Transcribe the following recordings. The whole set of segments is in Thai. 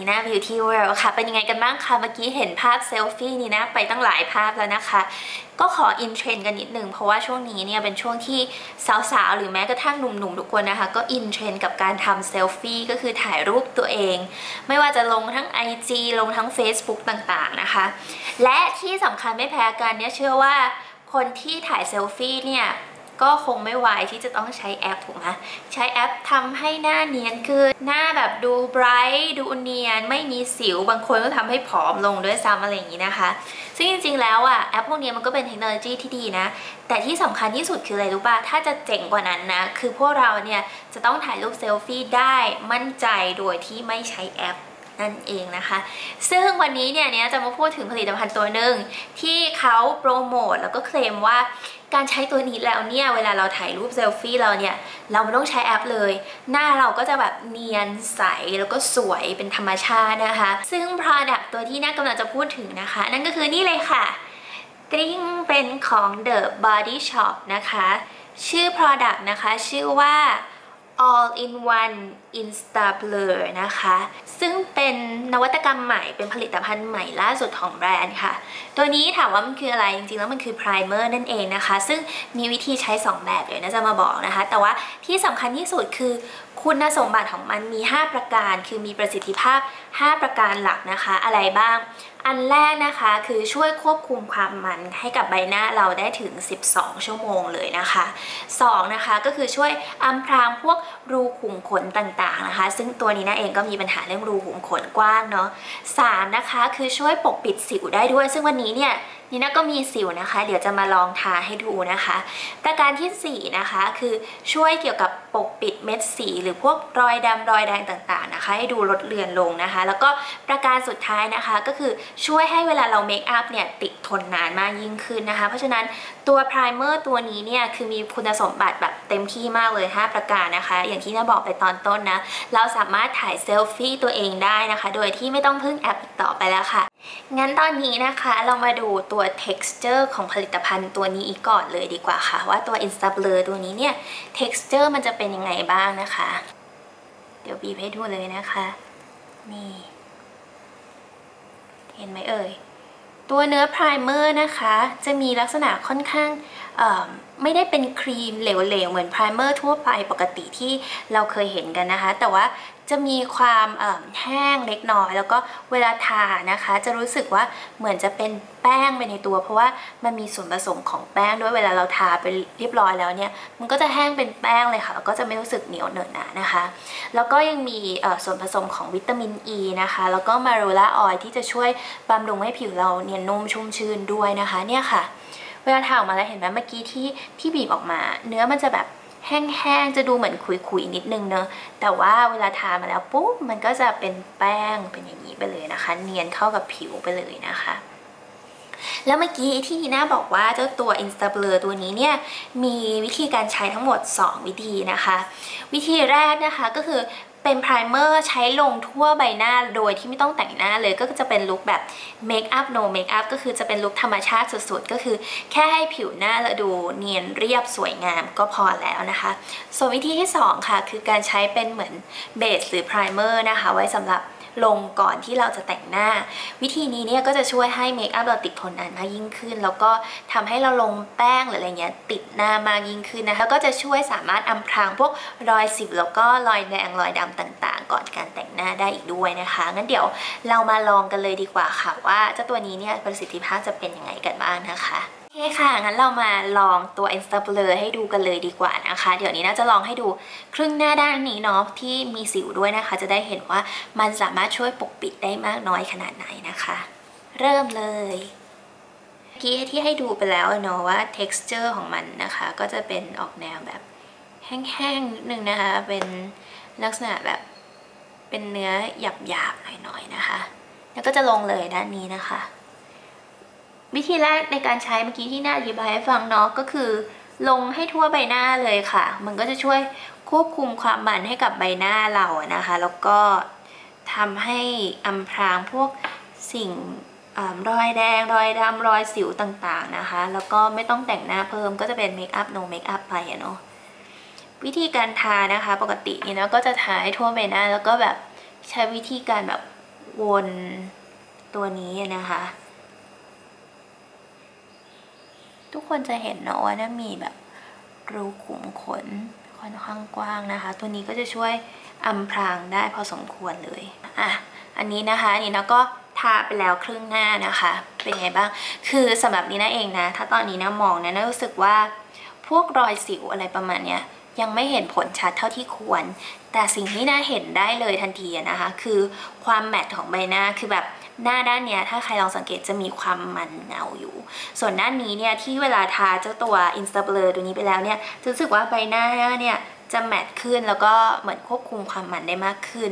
นีน่าจากนีน่า Beauty World ค่ะเป็นยังไงกันบ้างคะเมื่อกี้เห็นภาพเซลฟี่นีน่าไปตั้งหลายภาพแล้วนะคะ ก็ขออินเทรนด์กันนิดนึงเพราะว่าช่วงนี้เนี่ยเป็นช่วงที่สาวๆ หรือแม้กระทั่งหนุ่มๆ ทุกคนนะคะ ก็อินเทรนด์กับการทำเซลฟี่ก็คือถ่ายรูปตัวเอง ไม่ว่าจะลงทั้ง IG ลงทั้ง Facebook ต่างๆนะคะ และที่สำคัญไม่แพ้กันเนี่ยเชื่อว่าคนที่ถ่ายเซลฟี่เนี่ย ก็คงไม่ไหวที่จะต้องใช้แอปถูกไหมใช้แอปทำให้หน้าเนียนขึ้นหน้าแบบดูไบรท์ดูเนียน ไม่มีสิวบางคนก็ทำให้ผอมลงด้วยซ้ำอะไรอย่างนี้นะคะ ซึ่งจริงๆแล้วอะแอปพวกนี้มันก็เป็นเทคโนโลยีที่ดีนะ แต่ที่สำคัญที่สุดคืออะไรรู้ป่ะถ้าจะเจ๋งกว่านั้นนะคือพวกเราเนี่ยจะต้องถ่ายรูปเซลฟี่ได้มั่นใจโดยที่ไม่ใช้แอป นั่นเองนะคะ ซึ่งวันนี้เนี่ยเนี้ยจะมาพูดถึงผลิตภัณฑ์ตัวหนึ่งที่เขาโปรโมทแล้วก็เคลมว่าการใช้ตัวนี้แล้วเนี่ยเวลาเราถ่ายรูปเซลฟี่เราเนี่ยเราไม่ต้องใช้แอปเลย หน้าเราก็จะแบบเนียนใสแล้วก็สวยเป็นธรรมชาตินะคะ ซึ่ง Product ตัวที่น่ากำลังจะพูดถึงนะคะ นั่นก็คือนี่เลยค่ะกริ้งเป็นของ The Body Shop นะคะ ชื่อ Product นะคะ ชื่อว่า all in one insta blur นะคะ ซึ่งเป็นนวัตกรรมใหม่เป็นผลิตภัณฑ์ใหม่ล่าสุดของแบรนด์ค่ะ ตัวนี้ถามว่ามันคืออะไร จริงๆ แล้วมันคือ primer นั่นเองนะคะ ซึ่งมีวิธีใช้ 2 แบบ เดี๋ยวน่าจะมาบอกนะคะ แต่ว่าที่สำคัญที่สุดคือคุณสมบัติของมันมี 5 ประการ คือมีประสิทธิภาพ 5 ประการหลักนะคะ อะไรบ้างอันแรกนะคะคือช่วยควบคุมความมันให้กับใบหน้าเราได้ถึง 12 ชั่วโมงเลยนะคะ2นะคะก็คือช่วยอำพรางพวกรูขุมขนต่างๆนะคะ ซึ่งตัวนี้นะเองก็มีปัญหาเรื่องรูขุมขนกว้างเนาะ3นะคะคือช่วยปกปิดสิวได้ด้วย ซึ่งวันนี้เนี่ยนี่นะก็มีสิวนะคะ เดี๋ยวจะมาลองทาให้ดูนะคะประการที่4นะคะคือช่วยเกี่ยวกับปกปิดเม็ดสีหรือพวกรอยดำรอยแดงต่างๆนะคะ ให้ดูลดเลือนลงนะคะ แล้วก็ประการสุดท้ายนะคะก็คือช่วยให้เวลาเราเมคอัพเนี่ยติดทนนานมากยิ่งขึ้นนะคะ เพราะฉะนั้นตัวไพรเมอร์ตัวนี้เนี่ยคือมีคุณสมบัติแบบเต็มที่มากเลย 5 ประการนะคะ อย่างที่น่าบอกไปตอนต้นนะ เราสามารถถ่ายเซลฟี่ตัวเองได้นะคะ โดยที่ไม่ต้องพึ่งแอปต่อไปแล้วค่ะ งั้นตอนนี้นะคะเรามาดูตัว texture ของผลิตภัณฑ์ตัวนี้อีกก่อนเลยดีกว่าค่ะ ว่าตัว Insta Blur ตัวนี้เนี่ย texture มันจะเป็นยังไงบ้างนะคะ เดี๋ยวบีบให้ดูเลยนะคะ นี่ เห็นไหมเอ่ย ตัวเนื้อไพรเมอร์นะคะ จะมีลักษณะค่อนข้างไม่ได้เป็นครีมเหลวๆ เหมือนไพรเมอร์ทั่วไปปกติที่เราเคยเห็นกันนะคะ แต่ว่าจะมีความแห้งเล็กน้อย แล้วก็เวลาทานะคะ จะรู้สึกว่าเหมือนจะเป็นแป้งไปในตัว เพราะว่ามันมีส่วนผสมของแป้งด้วยเวลาเราทาไปเรียบร้อยแล้วเนี่ยมันก็จะแห้งเป็นแป้งเลยค่ะแล้วก็จะไม่รู้สึกเหนียวเหนอะหนะนะคะ แล้วก็ยังมีส่วนผสมของวิตามินอ e ีนะคะ แล้วก็มารูล่าออยที่จะช่วยบำรุงให้ผิวเราเนียนนุ่มชุ่มชื้นด้วยนะคะเนี่ยค่ะ เวลาทาออกมาแล้วเห็นไหมเมื่อกี้ที่ที่บีบออกมา เนื้อมันจะแบบแห้งๆ จะดูเหมือนขุยๆ นิดนึงเนอะ แต่ว่าเวลาทามาแล้วปุ๊บ มันก็จะเป็นแป้งเป็นอย่างนี้ไปเลยนะคะ เนียนเข้ากับผิวไปเลยนะคะ แล้วเมื่อกี้ที่ทีน่าบอกว่าเจ้าตัว Insta Blur ตัวนี้เนี่ย มีวิธีการใช้ทั้งหมด 2 วิธีนะคะ วิธีแรกนะคะก็คือ เป็นไพรเมอร์ใช้ลงทั่วใบหน้าโดยที่ไม่ต้องแต่งหน้าเลยก็จะเป็นลุคแบบเมคอัพโนเมคอัพก็คือจะเป็นลุคธรรมชาติสุดๆ ก็คือแค่ให้ผิวหน้าเราดูเนียนเรียบสวยงามก็พอแล้วนะคะ ส่วนวิธีที่ 2 ค่ะ คือการใช้เป็นเหมือนเบสหรือไพรเมอร์นะคะ ไว้สำหรับ ลงก่อนที่เราจะแต่งหน้า วิธีนี้เนี่ยก็จะช่วยให้เมคอัพเราติดทนนานมากยิ่งขึ้น แล้วก็ทำให้เราลงแป้งหรืออะไรเงี้ยติดหน้ามากยิ่งขึ้นนะคะแล้วก็จะช่วยสามารถอำพรางพวกรอยสิวแล้วก็รอยแดงรอยดำต่างๆ ก่อนการแต่งหน้าได้อีกด้วยนะคะงั้นเดี๋ยวเรามาลองกันเลยดีกว่าค่ะว่าเจ้าตัวนี้เนี่ยประสิทธิภาพจะเป็นยังไงกันบ้างนะคะ คค่ะ งั้นเรามาลองตัว Insta Blur ให้ดูกันเลยดีกว่านะคะ เดี๋ยวนี้น่าจะลองให้ดูครึ่งหน้าด้านนี้เนาะที่มีสิวด้วยนะคะ จะได้เห็นว่ามันสามารถช่วยปกปิดได้มากน้อยขนาดไหนนะคะ เริ่มเลยเมื่อกี้ที่ให้ดูไปแล้วเนาะว่า texture ของมันนะคะ ก็จะเป็นออกแนวแบบแห้งๆนิดนึงนะคะ เป็นลักษณะแบบเป็นเนื้อหยาบๆหน่อยๆนะคะ แล้วก็จะลงเลยด้านนี้นะคะ วิธีแรกในการใช้เมื่อกี้ที่น่าอธิบายให้ฟังเนาะก็คือ ลงให้ทั่วใบหน้าเลยค่ะ มันก็จะช่วยควบคุมความมันให้กับใบหน้าเรานะคะ แล้วก็ทำให้อำพรางพวกสิ่งรอยแดง รอยดำรอยสิวต่างๆนะคะ แล้วก็ไม่ต้องแต่งหน้าเพิ่มก็จะเป็นเมคอัพโนเมคอัพไปอะเนาะวิธีการทานะคะปกตินี่นะก็จะทาให้ทั่วใบหน้า แล้วก็แบบใช้วิธีการแบบวนตัวนี้นะคะ ทุกคนจะเห็นเนาะว่าน่ามีแบบรูขุมขนค่อนข้างกว้างนะคะ ตัวนี้ก็จะช่วยอำพรางได้พอสมควรเลยอะอันนี้นะคะนี่นะก็ทาไปแล้วครึ่งหน้านะคะ เป็นไงบ้าง คือสำหรับนี้นะเองนะ ถ้าตอนนี้นะมองนะน่ารู้สึกว่าพวกรอยสิวอะไรประมาณเนี้ยยังไม่เห็นผลชัดเท่าที่ควร แต่สิ่งที่น่าเห็นได้เลยทันทีนะคะ คือความแมทของใบหน้าคือแบบ หน้าด้านเนี้ยถ้าใครลองสังเกตจะมีความมันเงาอยู่ ส่วนด้านนี้เนี่ยที่เวลาทาเจ้าตัว Insta Blur ตัวนี้ไปแล้วเนี่ยรู้สึกว่าใบหน้าเนี่ย จะแมทขึ้นแล้วก็เหมือนควบคุมความมันได้มากขึ้น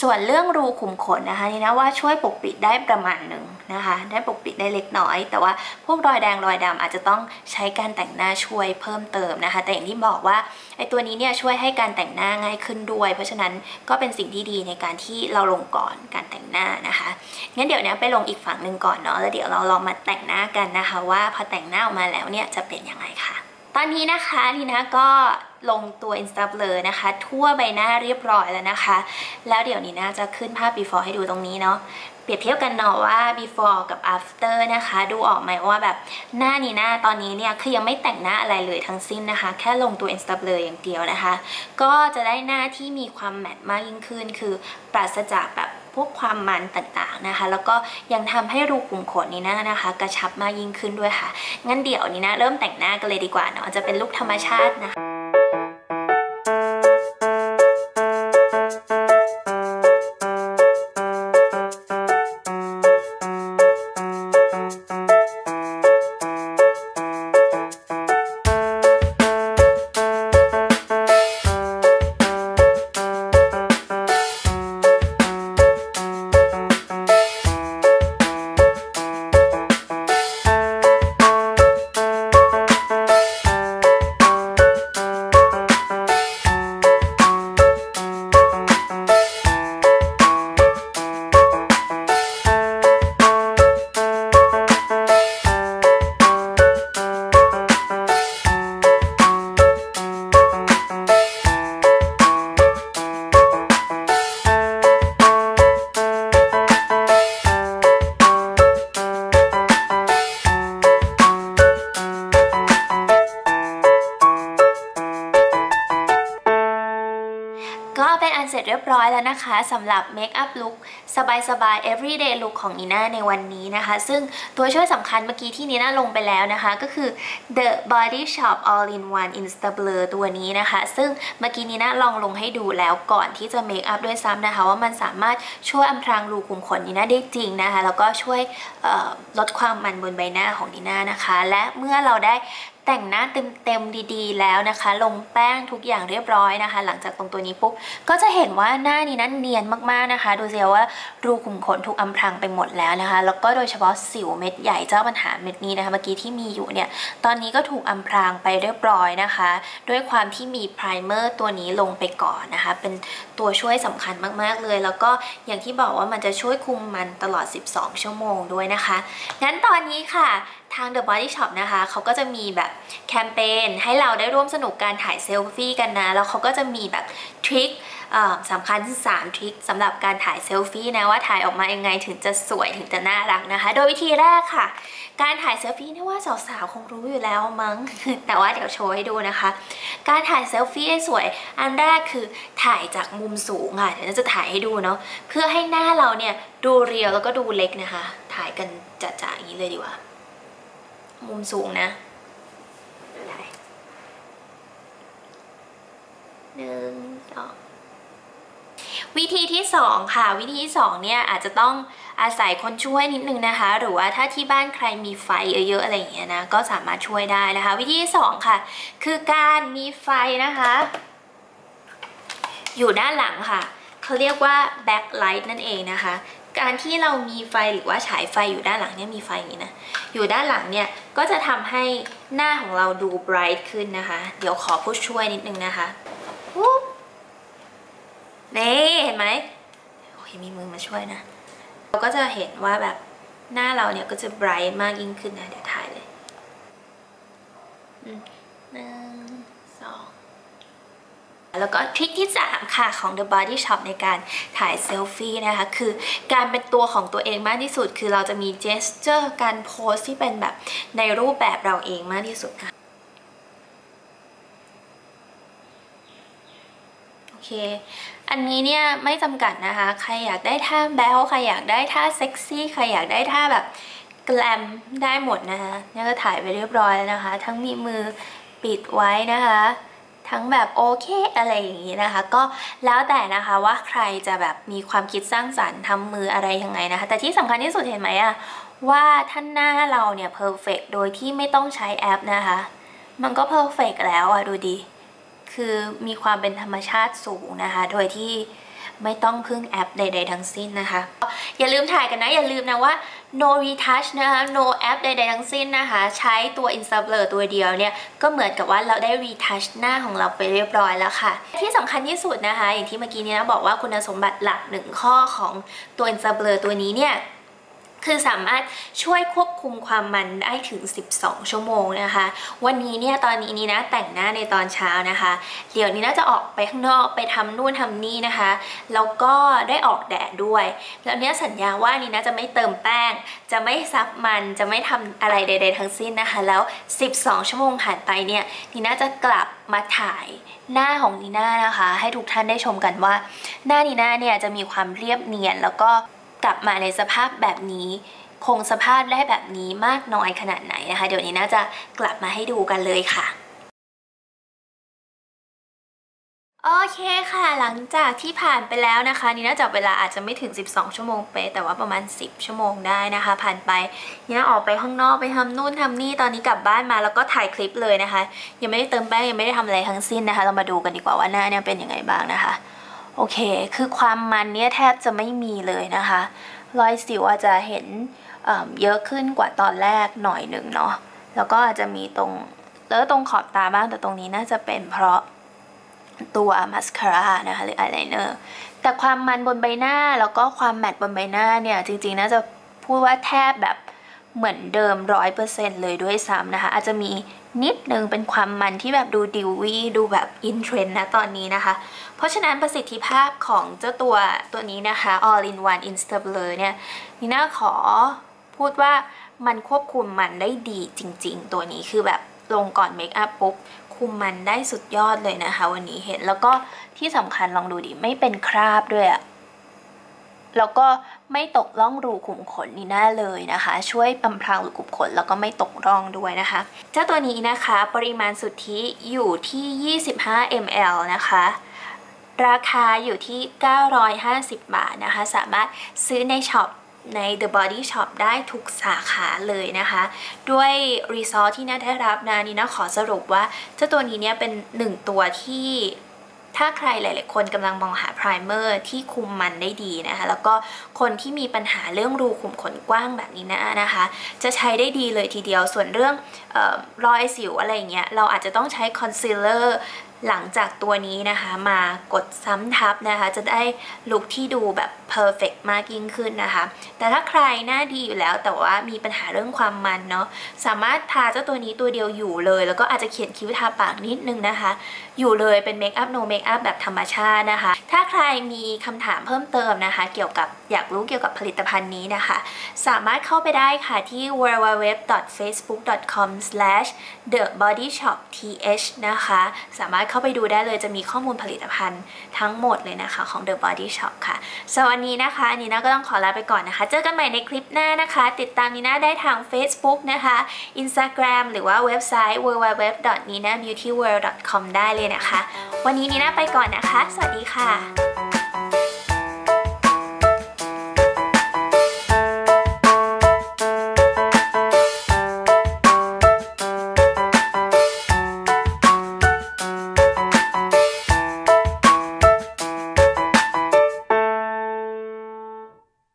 ส่วนเรื่องรูขุมขนนะคะนี่นะว่าช่วยปกปิดได้ประมาณหนึ่งนะคะ ได้ปกปิดได้เล็กน้อย แต่ว่าพวกรอยแดงรอยดำอาจจะต้องใช้การแต่งหน้าช่วยเพิ่มเติมนะคะ แต่อย่างที่บอกว่าไอ้ตัวนี้เนี่ยช่วยให้การแต่งหน้าง่ายขึ้นด้วย เพราะฉะนั้นก็เป็นสิ่งที่ดีในการที่เราลงก่อนการแต่งหน้านะคะงั้นเดี๋ยวนี้ไปลงอีกฝั่งหนึ่งก่อนเนาะแล้วเดี๋ยวเราลองมาแต่งหน้ากันนะคะ ว่าพอแต่งหน้าออกมาแล้วเนี่ยจะเป็นยังไงค่ะตอนนี้นะคะทีนะก็ ลงตัว Insta Blur นะคะ ทั่วใบหน้าเรียบร้อยแล้วนะคะ แล้วเดี๋ยวนี้นะจะขึ้นภาพ before ให้ดูตรงนี้เนาะเปรียบเทียบกันเนาะว่า before กับ after นะคะ ดูออกไหมว่าแบบหน้านี้หน้าตอนนี้เนี่ยคือยังไม่แต่งหน้าอะไรเลยทั้งสิ้นนะคะ แค่ลงตัว Insta Blur อย่างเดียวนะคะ ก็จะได้หน้าที่มีความแมตมากยิ่งขึ้น คือปราศจากแบบพวกความมันต่างๆนะคะ แล้วก็ยังทำให้รูขุมขนนี้นะนะคะ กระชับมากยิ่งขึ้นด้วยค่ะ งั้นเดี๋ยวนี้นะเริ่มแต่งหน้ากันเลยดีกว่าเนาะจะเป็นลุคธรรมชาตินะคะ จเรียบร้อยแล้วนะคะสำหรับเมคอัพลุคสบายๆ everyday look ของนีน่าในวันนี้นะคะ ซึ่งตัวช่วยสำคัญเมื่อกี้ที่นีน่าลงไปแล้วนะคะ ก็คือ The Body Shop All in One Insta Blur ตัวนี้นะคะ ซึ่งเมื่อกี้นีน่าลองลงให้ดูแล้วก่อนที่จะเมคอัพด้วยซ้ำนะคะ ว่ามันสามารถช่วยอำพรางรูขุมขนนีน่าได้จริงนะคะ แล้วก็ช่วยลดความมันบนใบหน้าของนีน่านะคะ และเมื่อเราได้ แต่งหน้าเต็มๆดีๆ แล้วนะคะ ลงแป้งทุกอย่างเรียบร้อยนะคะ หลังจากตรงตัวนี้ปุ๊บก็จะเห็นว่าหน้านี้นั้นเนียนมากๆนะคะ ดูสิว่ารูขุมขนถูกอำพรางไปหมดแล้วนะคะ แล้วก็โดยเฉพาะสิวเม็ดใหญ่เจ้าปัญหาเม็ดนี้นะคะ เมื่อกี้ที่มีอยู่เนี่ยตอนนี้ก็ถูกอำพรางไปเรียบร้อยนะคะ ด้วยความที่มีไพรเมอร์ตัวนี้ลงไปก่อนนะคะ เป็นตัวช่วยสำคัญมากๆเลย แล้วก็อย่างที่บอกว่ามันจะช่วยคุมมันตลอด 12 ชั่วโมงด้วยนะคะงั้นตอนนี้ค่ะทาง The Body Shop นะคะเขาก็จะมีแบบแคมเปญให้เราได้ร่วมสนุกการถ่ายเซลฟี่กันนะ แล้วเขาก็จะมีแบบทริคสำคัญ 3 ทริคสำหรับการถ่ายเซลฟี่นะว่าถ่ายออกมายังไงถึงจะสวยถึงจะน่ารักนะคะ โดยวิธีแรกค่ะ การถ่ายเซลฟี่นี่ว่าสาวๆคงรู้อยู่แล้วมั้ง แต่ว่าเดี๋ยวโชว์ให้ดูนะคะ การถ่ายเซลฟี่ให้สวย อันแรกคือถ่ายจากมุมสูงค่ะเดี๋ยวจะถ่ายให้ดูเนาะเพื่อให้หน้าเราเนี่ยดูเรียวแล้วก็ดูเล็กนะคะ ถ่ายกันจัดๆอย่างนี้เลยดีกว่า มุมสูงนะ หนึ่งสองวิธีที่สองค่ะวิธีที่สองเนี่ยอาจจะต้องอาศัยคนช่วยนิดนึงนะคะ หรือว่าถ้าที่บ้านใครมีไฟเยอะๆอะไรอย่างเงี้ยนะก็สามารถช่วยได้นะคะ วิธีที่สองค่ะ คือการมีไฟนะคะ อยู่ด้านหลังค่ะเขาเรียกว่า backlight นั่นเองนะคะ การที่เรามีไฟหรือว่าฉายไฟอยู่ด้านหลังเนี่ยมีไฟอย่างนี้นะอยู่ด้านหลังเนี่ยก็จะทำให้หน้าของเราดู bright ขึ้นนะคะ เดี๋ยวขอผู้ช่วยนิดนึงนะคะ ปุ๊บนี่เห็นไหมโอ้ยมีมือมาช่วยนะ เราก็จะเห็นว่าแบบหน้าเราเนี่ยก็จะ bright มากยิ่งขึ้นนะเดี๋ยวถ่ายเลยหนึ่งสองแล้วก็ทริคที่ 3 ค่ะของ The Body Shop ในการถ่ายเซลฟี่นะคะ คือการเป็นตัวของตัวเองมากที่สุด คือเราจะมีเจสเจอร์การโพสที่เป็นแบบในรูปแบบเราเองมากที่สุดค่ะ โอ เค อันนี้เนี่ยไม่จำกัดนะคะ ใครอยากได้ท่าแบลใครอยากได้ท่าเซ็กซี่ ใครอยากได้ท่าแบบแกลมได้หมดนะคะนี่ก็ถ่ายไปเรียบร้อยแล้วนะคะ ทั้งมีมือปิดไว้นะคะ ทั้งแบบโอเคอะไรอย่างนี้นะคะ ก็แล้วแต่นะคะว่าใครจะแบบมีความคิดสร้างสรรค์ทำมืออะไรยังไงนะคะ แต่ที่สำคัญที่สุดเห็นไหมอะว่าท่านหน้าเราเนี่ยเพอร์เฟกโดยที่ไม่ต้องใช้แอปนะคะ มันก็เพอร์เฟกแล้วอะดูดี คือมีความเป็นธรรมชาติสูงนะคะ โดยที่ไม่ต้องพึ่งแอปใด ๆ ทั้งสิ้นนะคะ อย่าลืมถ่ายกันนะ อย่าลืมนะว่า no retouch นะคะ no app ใด ๆ ทั้งสิ้นนะคะ ใช้ตัว Insta Blur ตัวเดียวเนี่ย ก็เหมือนกับว่าเราได้ retouch หน้าของเราไปเรียบร้อยแล้วค่ะ ที่สำคัญที่สุดนะคะ อย่างที่เมื่อกี้นี้นะบอกว่าคุณสมบัติหลักหนึ่งข้อของตัว Insta Blur ตัวนี้เนี่ย คือสามารถช่วยควบคุมความมันได้ถึง 12 ชั่วโมงนะคะ วันนี้เนี่ยตอนนี้นี่นะแต่งหน้าในตอนเช้านะคะ เดี๋ยวนี้น่าจะออกไปข้างนอกไปทำนู่นทำนี่นะคะ แล้วก็ได้ออกแดดด้วย แล้วเนี้ยสัญญาว่านี่นะจะไม่เติมแป้ง จะไม่ซับมันจะไม่ทำอะไรใด ๆ ทั้งสิ้นนะคะ แล้ว 12 ชั่วโมงผ่านไปเนี่ยนี่น่าจะกลับมาถ่ายหน้าของนีน่านะคะ ให้ทุกท่านได้ชมกันว่า หน้านีน่าเนี่ยจะมีความเรียบเนียนแล้วก็ กลับมาในสภาพแบบนี้ คงสภาพได้แบบนี้มากน้อยขนาดไหนนะคะ เดี๋ยวนี้น่าจะกลับมาให้ดูกันเลยค่ะโอเคค่ะหลังจากที่ผ่านไปแล้วนะคะ นี่น่าจะเวลาอาจจะไม่ถึง 12 ชั่วโมงเป๊ะแต่ว่าประมาณ 10 ชั่วโมงได้นะคะ ผ่านไปนี่ออกไปข้างนอกไปทำนู่นทำนี่ตอนนี้กลับบ้านมาแล้วก็ถ่ายคลิปเลยนะคะ ยังไม่ได้เติมแป้งยังไม่ได้ทำอะไรทั้งสิ้นนะคะ เรามาดูกันดีกว่าว่าหน้าเนี่ยเป็นยังไงบ้างนะคะ โอเค คือความมันเนี่ยแทบจะไม่มีเลยนะคะ รอยสิวอาจจะเห็นเเยอะขึ้นกว่าตอนแรกหน่อยหนึ่งเนาะ แล้วก็อาจจะมีตรงแล้วตรงขอบตาบ้างแต่ตรงนี้น่าจะเป็นเพราะตัวมาสคาร่านะคะหรืออายไลเนอร์แต่ความมันบนใบหน้าแล้วก็ความแมตต์บนใบหน้าเนี่ย จริงๆ น่าจะพูดว่าแทบแบบเหมือนเดิมร้อยเปอร์เซ็นต์เลยด้วยซ้ำนะคะ อาจจะมี นิดนึงเป็นความมันที่แบบดูดิววี่ดูแบบอินเทรนด์นะตอนนี้นะคะ เพราะฉะนั้นประสิทธิภาพของเจ้าตัวตัวนี้นะคะ All in One Insta Blur เนี่ยนี่น่าขอพูดว่ามันควบคุมมันได้ดีจริง ๆ ตัวนี้คือแบบลงก่อนเมคอัพปุ๊บคุมมันได้สุดยอดเลยนะคะ วันนี้เห็นแล้วก็ที่สำคัญลองดูดิไม่เป็นคราบด้วยอะ แล้วก็ไม่ตกร่องรูขุมขนนี่น่เลยนะคะ ช่วยบำพรางรูขุมขนแล้วก็ไม่ตกร่องด้วยนะคะ เจ้าตัวนี้นะคะปริมาณสุทธิอยู่ที่ 25 ml นะคะ ราคาอยู่ที่ 950 บาทนะคะ สามารถซื้อในช็อปใน The Body Shop ได้ทุกสาขาเลยนะคะ ด้วยรีซอสที่น่าได้รับนะนี่นะขอสรุปว่าเจ้าตัวนี้เนี่ยเป็นหนึ่งตัวที่ ถ้าใครหลาย ๆ คนกำลังมองหาไพรเมอร์ที่คุมมันได้ดีนะคะ แล้วก็คนที่มีปัญหาเรื่องรูขุมขนกว้างแบบนี้นะนะคะ จะใช้ได้ดีเลยทีเดียวส่วนเรื่องออรอยสิวอะไรเงี้ยเราอาจจะต้องใช้คอนซีลเลอร์ หลังจากตัวนี้นะคะมากดซ้ำทับนะคะ จะได้ลุคที่ดูแบบเพอร์เฟกมากยิ่งขึ้นนะคะ แต่ถ้าใครหน้าดีอยู่แล้วแต่ว่ามีปัญหาเรื่องความมันเนาะสามารถทาเจ้าตัวนี้ตัวเดียวอยู่เลย แล้วก็อาจจะเขียนคิ้วทาปากนิดนึงนะคะ อยู่เลยเป็นเมคอัพโนเมคอัพแบบธรรมชาตินะคะ ถ้าใครมีคำถามเพิ่มเติมนะคะ เกี่ยวกับอยากรู้เกี่ยวกับผลิตภัณฑ์นี้นะคะ สามารถเข้าไปได้ค่ะที่ www.facebook.com/thebodyshopth นะคะ สามารถเข้าไปดูได้เลยจะมีข้อมูลผลิตภัณฑ์ทั้งหมดเลยนะคะของ The Body Shop ค่ะสวัสดีนะคะนีน่าก็ต้องขอลาไปก่อนนะคะ เจอกันใหม่ในคลิปหน้านะคะ ติดตามนีน่าได้ทาง Facebook นะคะ Instagram หรือว่าเว็บไซต์ www.ninabeautyworld.com ได้เลยนะคะ วันนี้นีน่าไปก่อนนะคะ สวัสดีค่ะ